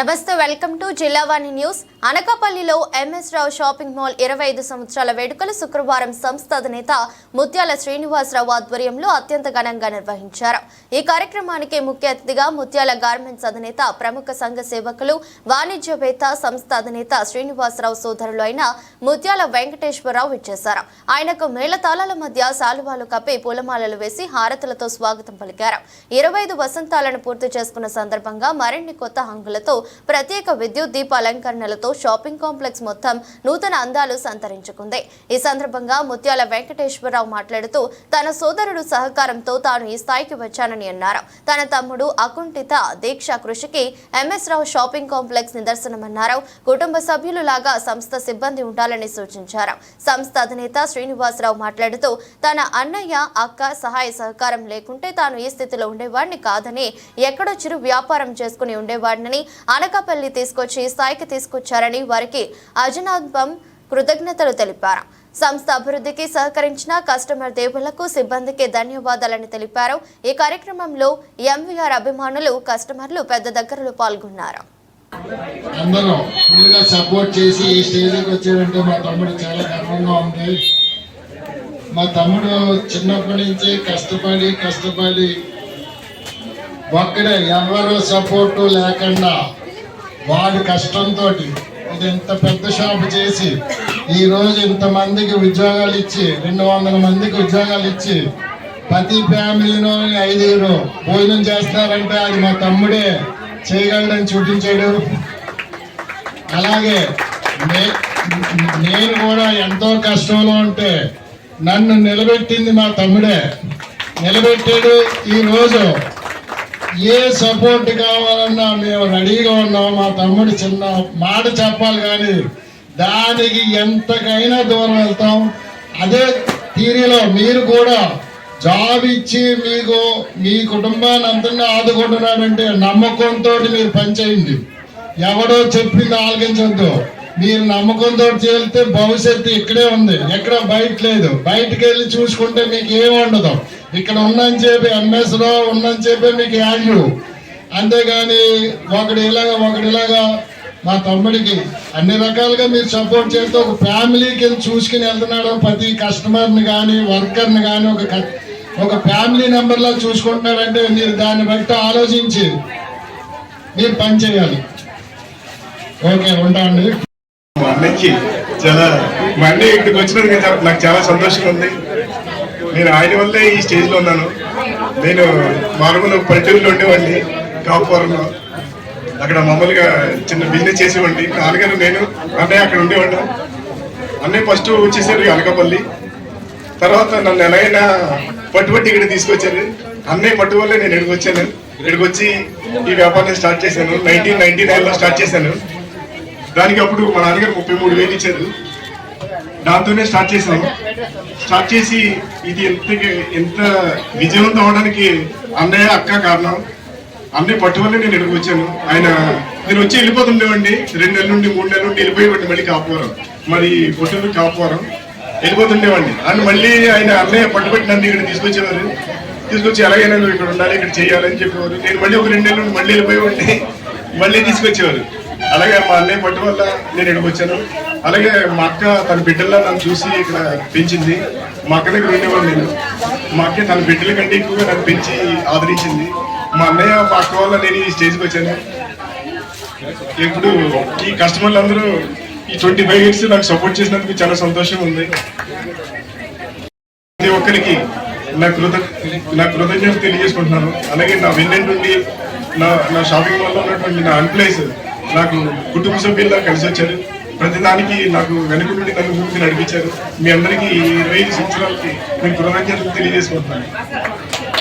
నమస్తే welcome to Jillavani news. అనకాపల్లిలో MS Rao shopping mall ఇరవై ఐదు సంవత్సరాల వేడుకలు శుక్రవారం సంస్థ అధినేత ముత్యాల శ్రీనివాసరావు ఆధ్వర్యంలో అత్యంత ఘనంగా నిర్వహించారు. ఈ కార్యక్రమానికి ముఖ్య అతిథిగా ముత్యాల గార్మెంట్స్ అధినేత ప్రముఖ సంఘ సేవకులు వాణిజ్యవేత్త సంస్థ అధినేత శ్రీనివాసరావు సోదరులు అయిన ముత్యాల వెంకటేశ్వరరావు ఇచ్చేశారు ఆయనకు మేళతాళాల మధ్య శాలువాలు కప్పి పూలమాలలు వేసి హారతులతో స్వాగతం పలికారు. ఇరవై ఐదు వసంతాలను పూర్తి చేసుకున్న సందర్భంగా మరిన్ని కొత్త హంగులతో ప్రత్యేక విద్యుత్ దీప అలంకరణలతో షాపింగ్ కాంప్లెక్స్ మొత్తం నూతన అందాలు సంతరించుకుంది. ఈ సందర్భంగా ముత్యాల వెంకటేశ్వరరావు మాట్లాడుతూ తన సోదరుడు సహకారంతో తాను ఈ స్థాయికి వచ్చానని అన్నారు. తన తమ్ముడు అకుంఠిత దీక్ష కృషికి ఎంఎస్ రావు షాపింగ్ కాంప్లెక్స్ నిదర్శనమన్నారు. కుటుంబ సభ్యులు లాగా సంస్థ సిబ్బంది ఉండాలని సూచించారు. సంస్థ అధినేత శ్రీనివాసరావు మాట్లాడుతూ తన అన్నయ్య అక్క సహాయ సహకారం లేకుంటే తాను ఈ స్థితిలో ఉండేవాడిని కాదని ఎక్కడో చిరు వ్యాపారం చేసుకుని ఉండేవాడినని అనకాపల్లి తీసుకొచ్చి స్థాయికి తీసుకొచ్చారని వారికి అజనాత్మం కృతజ్ఞతలు తెలిపారు. సంస్థ అభివృద్ధికి సహకరించిన కస్టమర్ దేవులకు సిబ్బందికి ధన్యవాదాలని తెలిపారు. ఈ కార్యక్రమంలో ఎంవీఆర్ అభిమానులు కస్టమర్లు పెద్ద దగ్గరలో పాల్గొన్నారు. అందరూ ఫుల్గా సపోర్ట్ చేసి ఈ స్టేజ్కి వచ్చాడంటే మా తమ్ముడు చాలా గర్వంగా ఉంది. మా తమ్ముడు చిన్నప్పటి నుంచి కష్టపడి కష్టపడి ఒక్కడే ఎవరు సపోర్టు లేకుండా వాడి కష్టంతో ఇది ఇంత పెద్ద షాప్ చేసి ఈ రోజు ఇంతమందికి ఉద్యోగాలు ఇచ్చి రెండు వందల మందికి ఉద్యోగాలు ఇచ్చి ప్రతి ఫ్యామిలీలో ఐదుగురు భోజనం చేస్తున్నారంటే అది మా తమ్ముడే చేయగలడని చూపించాడు. అలాగే నేను కూడా ఎంతో కష్టంలో ఉంటే నన్ను నిలబెట్టింది మా తమ్ముడే. నిలబెట్టాడు. ఈ రోజు ఏ సపోర్ట్ కావాలన్నా మేము రెడీగా ఉన్నాం. మా తమ్ముడు చిన్న మాట చెప్పాలి కానీ దానికి ఎంతకైనా దూరం వెళ్తాం. అదే తీరిలో మీరు కూడా జాబ్ ఇచ్చి మీకు మీ కుటుంబాన్ని అంతంగా ఆదుకుంటున్నారంటే నమ్మకంతో మీరు పనిచేయండి. ఎవడో చెప్పింది ఆలకించొద్దు. మీరు నమ్మకంతో చేస్తే భవిష్యత్తు ఇక్కడే ఉంది. ఎక్కడ బయట లేదు. బయటికి వెళ్ళి చూసుకుంటే మీకు ఏమి ఉండదు. ఇక్కడ ఉన్నని చెప్పి ఎంఎస్ రావు ఉన్నని చెప్పి మీకు వాల్యూ అంతేగాని ఒకటి ఇలాగా ఒకటి ఇలాగా మా తమ్ముడికి అన్ని రకాలుగా మీరు సపోర్ట్ చేస్తే ఒక ఫ్యామిలీకి వెళ్ళి చూసుకుని వెళ్తున్నాడు. ప్రతి కస్టమర్ని కానీ వర్కర్ని కానీ ఒక క- ఒక ఫ్యామిలీ నెంబర్లా చూసుకుంటున్నారంటే మీరు దాన్ని బట్టి ఆలోచించి మీరు పని చేయాలి. ఓకే ఉంటాండి చాలా మా ఇక్కడికి వచ్చినందుకు నాకు చాలా సంతోషంగా ఉంది. నేను ఆయన వల్లే ఈ స్టేజ్లో ఉన్నాను. నేను మామూలుగా పల్లెటూరులో ఉండేవాడిని. కాపురంలో అక్కడ మామూలుగా చిన్న బిజినెస్ చేసేవాడిని. నాన్నగారు నేను అన్నయ్య అక్కడ ఉండేవాడు అన్నయ్య ఫస్ట్ వచ్చేసారు అనకాపల్లి. తర్వాత నన్ను ఎలాగైనా పట్టుబట్టి ఇక్కడ తీసుకొచ్చారు. అన్నయ్య పట్టు వల్లే నేను ఇక్కడికి వచ్చాను. ఇక్కడికి వచ్చి ఈ వ్యాపారాన్ని స్టార్ట్ చేశాను. నైన్టీన్ నైన్టీ నైన్లో స్టార్ట్ చేశాను. దానికి అప్పుడు మా నాన్నగారు ముప్పై మూడు వేలు ఇచ్చారు. దాంతోనే స్టార్ట్ చేసాము స్టార్ట్ చేసి ఇది ఎంత ఎంత విజయవంతం అవడానికి అన్నయ్య అక్క కారణం. అన్నయ్య పట్టువల్లే నేను ఇక్కడికి వచ్చాను. ఆయన నేను వచ్చి వెళ్ళిపోతుండేవండి రెండు నెలల నుండి మూడు నెలల నుండి వెళ్ళిపోయేవాడిని మళ్ళీ కాపువరం. మరి పొట్టూరు కాపువరం. వెళ్ళిపోతుండేవాడిని. అండ్ మళ్ళీ ఆయన అన్నయ్య పట్టుబట్టి నన్ను ఇక్కడ తీసుకొచ్చేవారు. తీసుకొచ్చి ఎలాగైనా నువ్వు ఇక్కడ ఉండాలి ఇక్కడ చేయాలని చెప్పేవారు. నేను మళ్ళీ ఒక రెండు నెలల నుండి మళ్ళీ వెళ్ళిపోయేవాడిని. మళ్ళీ తీసుకొచ్చేవారు. అలాగే మా అన్నయ్య పట్టు వల్ల నేను ఇక్కడికి వచ్చాను. అలాగే మా అక్క తన బిడ్డల్లో నన్ను చూసి ఇక్కడ పెంచింది మా అక్క దగ్గర ఉండేవాడు నేను. మా అక్క తన బిడ్డల కంటే ఎక్కువగా నన్ను పెంచి ఆదరించింది. మా అన్నయ్య మా అక్క వల్ల నేను ఈ స్టేజ్కి వచ్చాను. ఇప్పుడు ఈ కస్టమర్లు అందరూ ఈ ట్వంటీ ఫైవ్ ఇయర్స్ నాకు సపోర్ట్ చేసినందుకు చాలా సంతోషం ఉంది. ప్రతి ఒక్కరికి నా కృత నా కృతజ్ఞత తెలియజేసుకుంటున్నాను. అలాగే నా విన్నెంట్ నుండి నా నా షాపింగ్ మాల్లో ఉన్నటువంటి నా ఎంప్లాయీస్ నాకు కుటుంబ సభ్యుల్లా కలిసి వచ్చారు. ప్రతి దానికి నాకు వెనుక నుండి నన్ను ముందు నడిపించారు. మీ అందరికీ ఇరవై ఐదు సంవత్సరాలకి నేను కృతజ్ఞతలు తెలియజేసుకుంటున్నాను.